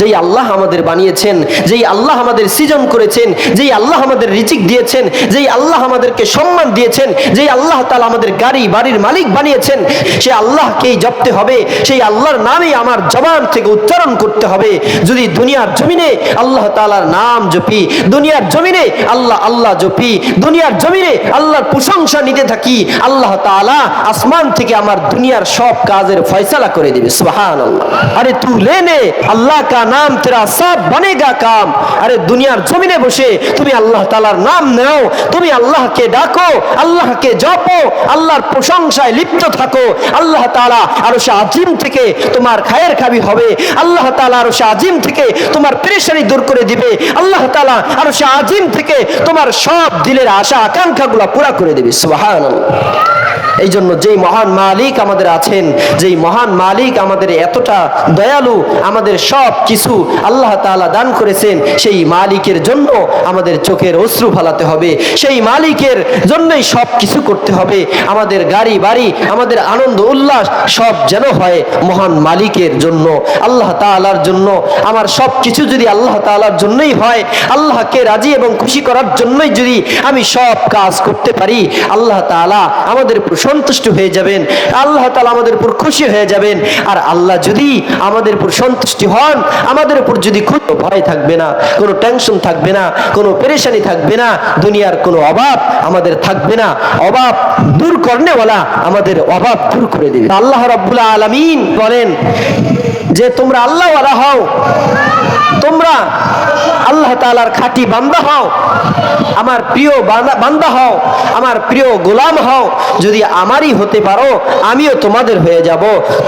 যেই আল্লাহ আমাদের বানিয়েছেন, যেই আল্লাহ আমাদের সৃজন করেছেন, যেই আল্লাহ আমাদের রিচিক দিয়েছেন, যেই আল্লাহ আমাদেরকে সম্মান দিয়েছেন, যেই আল্লাহ তালা আমাদের গাড়ি, বাড়ির মালিক বানিয়েছেন, সে আল্লাহকেই জপতে হবে, সেই আল্লাহর নামে আমার জবান থেকে উচ্চারণ করতে হবে। যদি দুনিয়ার জমিনে আল্লাহ তালার নাম জপি, দুনিয়ার জমিনে আল্লাহ আল্লাহ জপি, দুনিয়ার জমিনে আল্লাহর প্রশংসা নিতে থাকি, আল্লাহ তাআলা আসমান থেকে আমার দুনিয়ার সব কাজের ফয়সালা করে দিবে। সুবহান আল্লাহ আরে তু লেনে আল্লাহ কা নাম তেরা সব বনেগা কাম। আরে দুনিয়ার জমিনে বসে তুমি আল্লাহ তালার নাম নাও, তুমি আল্লাহকে ডাকো, আল্লাহকে জপো, আল্লাহর প্রশংসায় লিপ্ত থাকো। আল্লাহ তালা আরও সে আজিম থেকে তোমার খায়ের খাবি হবে। আল্লাহ তালা আরও সে আজিম থেকে তোমার পেরেশানি দূর করে দিবে। আল্লাহ তালা আরও সে আজিম থেকে তোমার সব দিলের আশা, আকাঙ্ক্ষাগুলো পুরা করে দেবে। সুবহানাল্লাহ। এই জন্য যেই মহান মালিক আমাদের আছেন, যেই মহান মালিক আমাদের এতটা দয়ালু, আমাদের সব কিছু আল্লাহ তাআলা দান করেছেন, সেই মালিকের জন্য আমাদের চোখের অশ্রু ফালাতে হবে। সেই মালিকের জন্যই সব কিছু করতে হবে। আমাদের গাড়ি, বাড়ি, আমাদের আনন্দ, উল্লাস সব যেন হয় মহান মালিকের জন্য, আল্লাহ তাআলার জন্য। আমার সব কিছু যদি আল্লাহ তাআলার জন্যই হয়, আল্লাহকে রাজি এবং খুশি করার জন্যই যদি আমি সব কাজ করতে পারি, আল্লাহ তাআলা আমাদের উপর সন্তুষ্ট হয়ে যাবেন, আল্লাহ তাআলা আমাদের উপর খুশি হয়ে যাবেন, আর আল্লাহ যদি আমাদের উপর সন্তুষ্টি হন, আমাদের উপর যদি খুব ভয় থাকবে না, কোনো টেনশন থাকবে না, কোনো পেরেশানি থাকবে না, দুনিয়ার কোনো অভাব আমাদের থাকবে না, অভাব দূর করনেওয়ালা আমাদের অভাব দূর করে দেবে। আল্লাহ রাব্বুল আলামিন বলেন যে তোমরা আল্লাহওয়ালা হও। তোমরা আল্লাহ তাআলার খাঁটি বান্দা হও, আমার প্রিয় বান্দা- হও, আমার প্রিয় গোলাম হও। যদি আমারই হতে পারো, আমিও তোমাদের হয়ে যাব।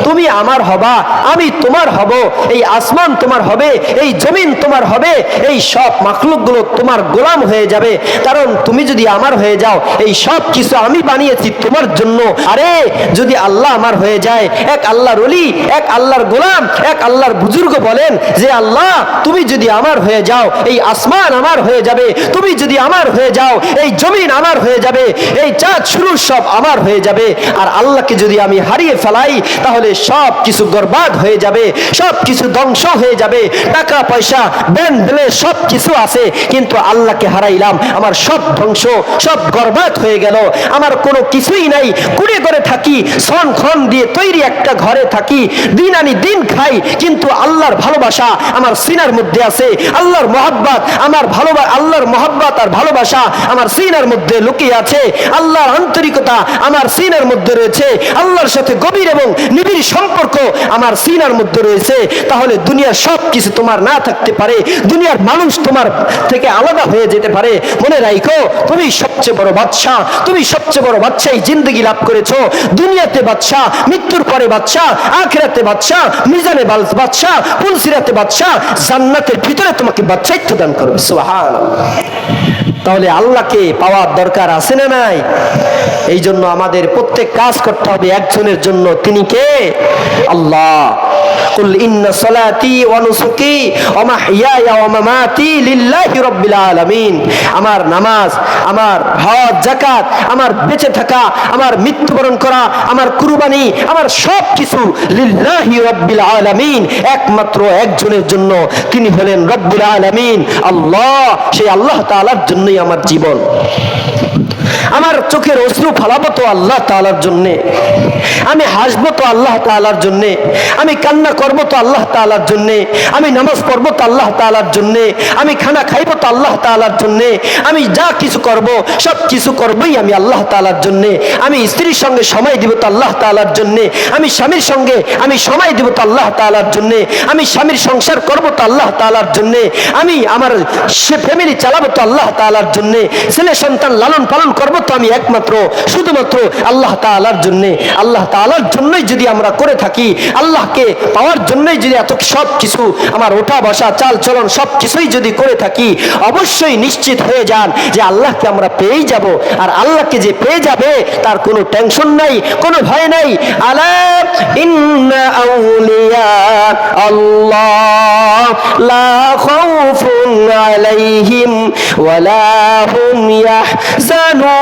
তুমি আমার হবা, আমি তোমার হব। এই আসমান তোমার হবে, এই জমিন তোমার হবে, এই সব মাখলুকগুলো তোমার গোলাম হয়ে যাবে। কারণ তুমি যদি আমার হয়ে যাও, এই সব কিছু আমি বানিয়েছি তোমার জন্য। আরে, যদি আল্লাহ আমার হয়ে যায়, এক আল্লাহর অলি এক আল্লাহর গোলাম, এক আল্লাহর বুজুর্গ বলেন যে, আল্লাহ তুমি যদি আমার হয়ে যাও, এই আসমান আমার হয়ে যাবে। তুমি যদি আমার হয়ে যাও, এই জমিন আমার হয়ে যাবে। এই চাঁদ শুরু সব আমার হয়ে যাবে। আর আল্লাহকে যদি আমি হারিয়ে ফেলাই, তাহলে সব কিছু বরবাদ হয়ে যাবে সব কিছু ধ্বংস হয়ে যাবে। টাকা, পয়সা ব্যান বেলে সব কিছু আছে, কিন্তু আল্লাহকে হারাইলাম। আমার সব ধ্বংস, সব বরবাদ হয়ে গেল। আমার কোনো কিছুই নাই। কুড়ে করে থাকি সন খন দিয়ে তৈরি একটা ঘরে থাকি। দিন আনি দিন খাই, কিন্তু আল্লাহর ভালোবাসা আমার সিনার মধ্যে আছে, আল্লাহর মহাব্বাত, আমার ভালোবাসা আল্লাহর মহাব্বাত আর ভালোবাসা আমার সিনার মধ্যে লুকিয়ে আছে, আল্লাহর আন্তরিকতা আমার সিনার মধ্যে রয়েছে, আল্লাহর সাথে গভীর এবং নিবিড় সম্পর্ক আমার সিনার মধ্যে রয়েছে, তাহলে দুনিয়ার সব কিছু তোমার না থাকতে পারে, দুনিয়ার মানুষ তোমার থেকে আলাদা হয়ে যেতে পারে। মনে রাখো তুমি সবচেয়ে বড় বাদশাহ, তুমি সবচেয়ে বড় বাদশাই জিন্দগি লাভ করেছ। দুনিয়াতে বাদশাহ, মৃত্যুর পরে বাদশাহ, আখিরাতে বাদশাহ, মিজানে বাদশাহ, পুলসিরাতে বাদশাহ জান্নাতের ভিতরে তোমাকে বাচ্চাইত্ব দান করবে সোহান তাহলে আল্লাহকে পাওয়ার দরকার আছে না নাই? এই জন্য আমাদের প্রত্যেক কাজ করতে হবে একজনের জন্য। তিনি কে? আল্লাহ। আমার নামাজ, আমার হজ আমার বেঁচে থাকা, আমার মৃত্যুবরণ করা, আমার কুরবানি, আমার সব কিছু লিল্লাহি আলামিন। একমাত্র একজনের জন্য তিনি হলেন রব্বুল আলামিন। আল্লাহ, সেই আল্লাহ তাআলার জন্যই আমার জীবন। আমার চোখের অশ্রু ফালাবো তো আল্লাহ তাআলার জন্যে। আমি হাসবো তো আল্লাহ তাআলার জন্যে। আমি কান্না করব তো আল্লাহ তাআলার জন্যে আমি নামাজ পড়ব তো আল্লাহ তাআলার জন্যে আমি খানা খাইবো তো আল্লাহ তাআলার জন্যে আমি যা কিছু করব সব কিছু করবই আমি আল্লাহ তাআলার জন্যে আমি স্ত্রীর সঙ্গে সময় দিব তো আল্লাহ তাআলার জন্যে আমি স্বামীর সঙ্গে আমি সময় দিব তো আল্লাহ তাআলার জন্যে আমি স্বামীর সংসার করব তো আল্লাহ তাআলার জন্যে আমি আমার সে ফ্যামিলি চালাবো তো আল্লাহ তাআলার জন্যে ছেলে সন্তান লালন পালন করব তো আমি একমাত্র শুধুমাত্র আল্লাহ তাআলার জন্যে আল্লাহ তাআলার জন্যই যদি আমরা করে থাকি আল্লাহকে পাওয়ার জন্যই যদি এত সব কিছু আমার ওঠা বসা, চাল চলন সব কিছুই যদি করে থাকি, অবশ্যই নিশ্চিত হয়ে যান যে আল্লাহকে আমরা পেয়েই যাব। আর আল্লাহকে যে পেয়ে যাবে, তার কোনো টেনশন নাই, কোনো ভয় নাই। আল্লাহ ওয়ালা হুম ইয়াহজানুন।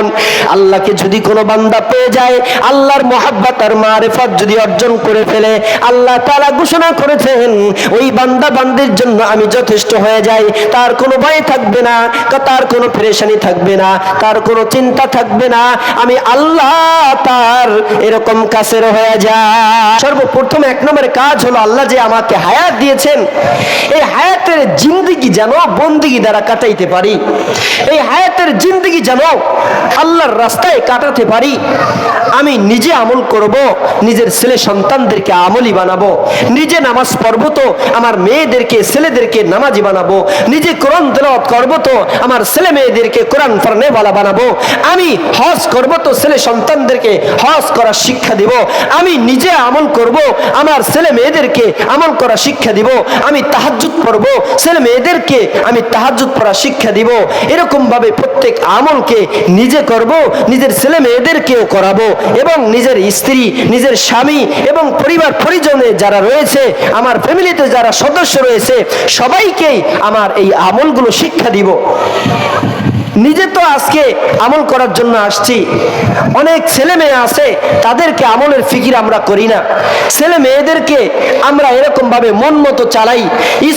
এমন আল্লাহকে যদি কোনো বান্দা পেয়ে যায়, আল্লাহর মহাব্বত আর মারেফত যদি অর্জন করে ফেলে, আল্লাহ তারা ঘোষণা করেছেন, ওই বান্দা বান্দির জন্য আমি যথেষ্ট হয়ে যাই, তার কোনো ভয় থাকবে না, তার কোনো পেরেশানি থাকবে না, তার কোনো চিন্তা থাকবে না, আমি আল্লাহ তার এরকম কাছের হয়ে যায় সর্বপ্রথম এক নম্বরে কাজ হলো আল্লাহ যে আমাকে হায়াত দিয়েছেন, এই হায়াতের জিন্দগি যেন বন্দিগি দ্বারা কাটাইতে পারি, এই হায়াতের জিন্দগি যেন আল্লাহর রাস্তায় কাটাতে পারি, আমি নিজে আমল করব, নিজের ছেলে সন্তানদেরকে আমলি বানাবো, নিজে নামাজ পড়ব তো, আমার মেয়েদেরকে, ছেলেদেরকে নামাজি বানাবো, নিজে কোরআন তেলাওয়াত করব তো, আমার ছেলে মেয়েদেরকে কোরআন ফারনেওয়ালা বানাবো, আমি হজ করব তো, ছেলে সন্তানদেরকে হজ করার শিক্ষা দিব, আমি নিজে আমল করব, আমার ছেলে মেয়েদেরকে আমল করা শিক্ষা দিব, আমি তাহাজ্জুদ পড়ব, ছেলে মেয়েদেরকে আমি তাহাজ্জুদ পড়া শিক্ষা দিব এরকম ভাবে প্রত্যেক আমলকে নিজে করব, নিজের ছেলে মেয়েদেরকেও করাবো এবং নিজের স্ত্রী, নিজের স্বামী এবং পরিবার পরিজনে যারা রয়েছে, আমার ফ্যামিলিতে যারা সদস্য রয়েছে, সবাইকেই আমার এই আমলগুলো শিক্ষা দিব। নিজে তো আজকে আমল করার জন্য আসছি। অনেক ছেলে মেয়ে আছে, তাদেরকে আমলের ফিকির আমরা করি না। ছেলে মেয়েদেরকে আমরা এরকম ভাবে মন মতো চালাই,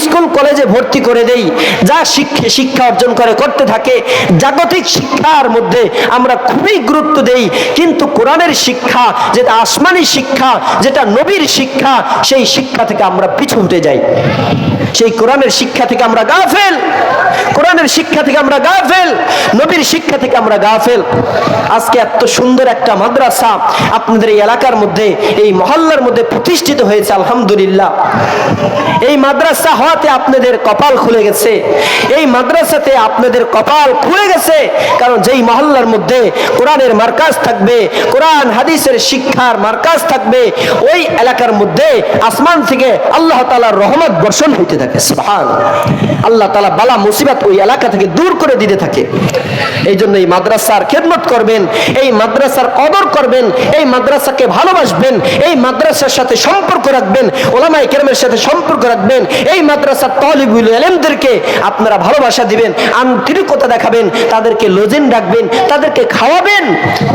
স্কুল, কলেজে ভর্তি করে দেই, যা শিক্ষা শিক্ষা অর্জন করে, করতে থাকে। জাগতিক শিক্ষার মধ্যে আমরা খুবই গুরুত্ব দেই, কিন্তু কোরআনের শিক্ষা, যেটা আসমানি শিক্ষা, যেটা নবীর শিক্ষা, সেই শিক্ষা থেকে আমরা পিছু উঠে যাই। সেই কোরআনের শিক্ষা থেকে আমরা গাফেল। কোরআনের শিক্ষা থেকে আমরা গাফেল। নবীর শিক্ষা থেকে আমরা গাফেল। আজকে এত সুন্দর একটা মাদ্রাসা আপনাদের এই এলাকার মধ্যে, এই মহল্লার মধ্যে প্রতিষ্ঠিত হয়েছে, আলহামদুলিল্লাহ। এই মাদ্রাসা হওয়াতে আপনাদের কপাল খুলে গেছে। এই মাদ্রাসাতে আপনাদের কপাল খুলে গেছে। কারণ যেই মহল্লার মধ্যে কোরআনের মার্কাজ থাকবে, কোরআন, হাদিসের শিক্ষার মার্কাজ থাকবে, ওই এলাকার মধ্যে আসমান থেকে আল্লাহ তাআলার রহমত বর্ষণ হইতে থাকে। সুবহান আল্লাহ তাআলা বালা মুসিবত ওই এলাকা থেকে দূর করে দিতে থাকে। এই জন্য এই মাদ্রাসার খেদমত করবেন, এই মাদ্রাসার কদর করবেন, এই মাদ্রাসাকে ভালোবাসবেন, এই মাদ্রাসার সাথে সম্পর্ক রাখবেন ওলামাই কেরামের সাথে সম্পর্ক রাখবেন, এই মাদ্রাসার তলিবুল এলেমদেরকে আপনারা ভালোবাসা দিবেন, আন্তরিকতা দেখাবেন, তাদেরকে লোজেন রাখবেন, তাদেরকে খাওয়াবেন,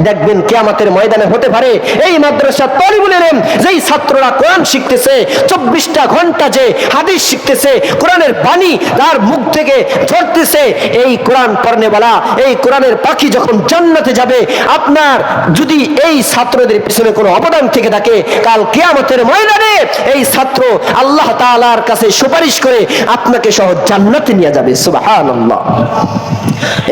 দেখবেন কেয়ামতের ময়দানে হতে পারে, এই মাদ্রাসার তলিবুল এলেম যেই ছাত্ররা কোরআন শিখতেছে, চব্বিশটা ঘণ্টা যে হাদিস শিখতেছে, কোরআনের বাণী তার মুখ থেকে ঝরতেছে, এই কোরআন পড়নেওয়ালা এই কোরআনের পাখি যখন জান্নাতে যাবে, আপনার যদি এই ছাত্রদের পিছনে কোনো অবদান থেকে থাকে, কাল কেয়ামতের ময়দানে এই ছাত্র আল্লাহ তাআলার কাছে সুপারিশ করে আপনাকে সহ জান্নাতে নিয়ে যাবে। সুবহানাল্লাহ।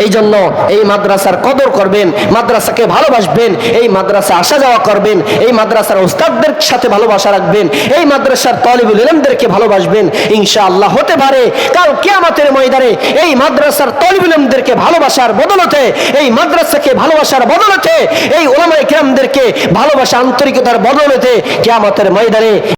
এই জন্য এই মাদ্রাসার কদর করবেন, মাদ্রাসাকে ভালোবাসবেন, এই মাদ্রাসা আসা যাওয়া করবেন, এই মাদ্রাসার উস্তাদদের সাথে ভালোবাসা রাখবেন, এই মাদ্রাসার তলিবুল ইলমদেরকে ভালোবাসবেন, ইনশাআল্লাহ হতে পারে, কাল কিয়ামতের ময়দানে এই মাদ্রাসার তলিবুল ইলমদেরকে ভালোবাসার বদলতে এই মাদ্রাসাকে ভালোবাসার বদলতে এই ওলামাই কিরামদেরকে ভালোবাসা আন্তরিকতার বদলতে কিয়ামতের ময়দানে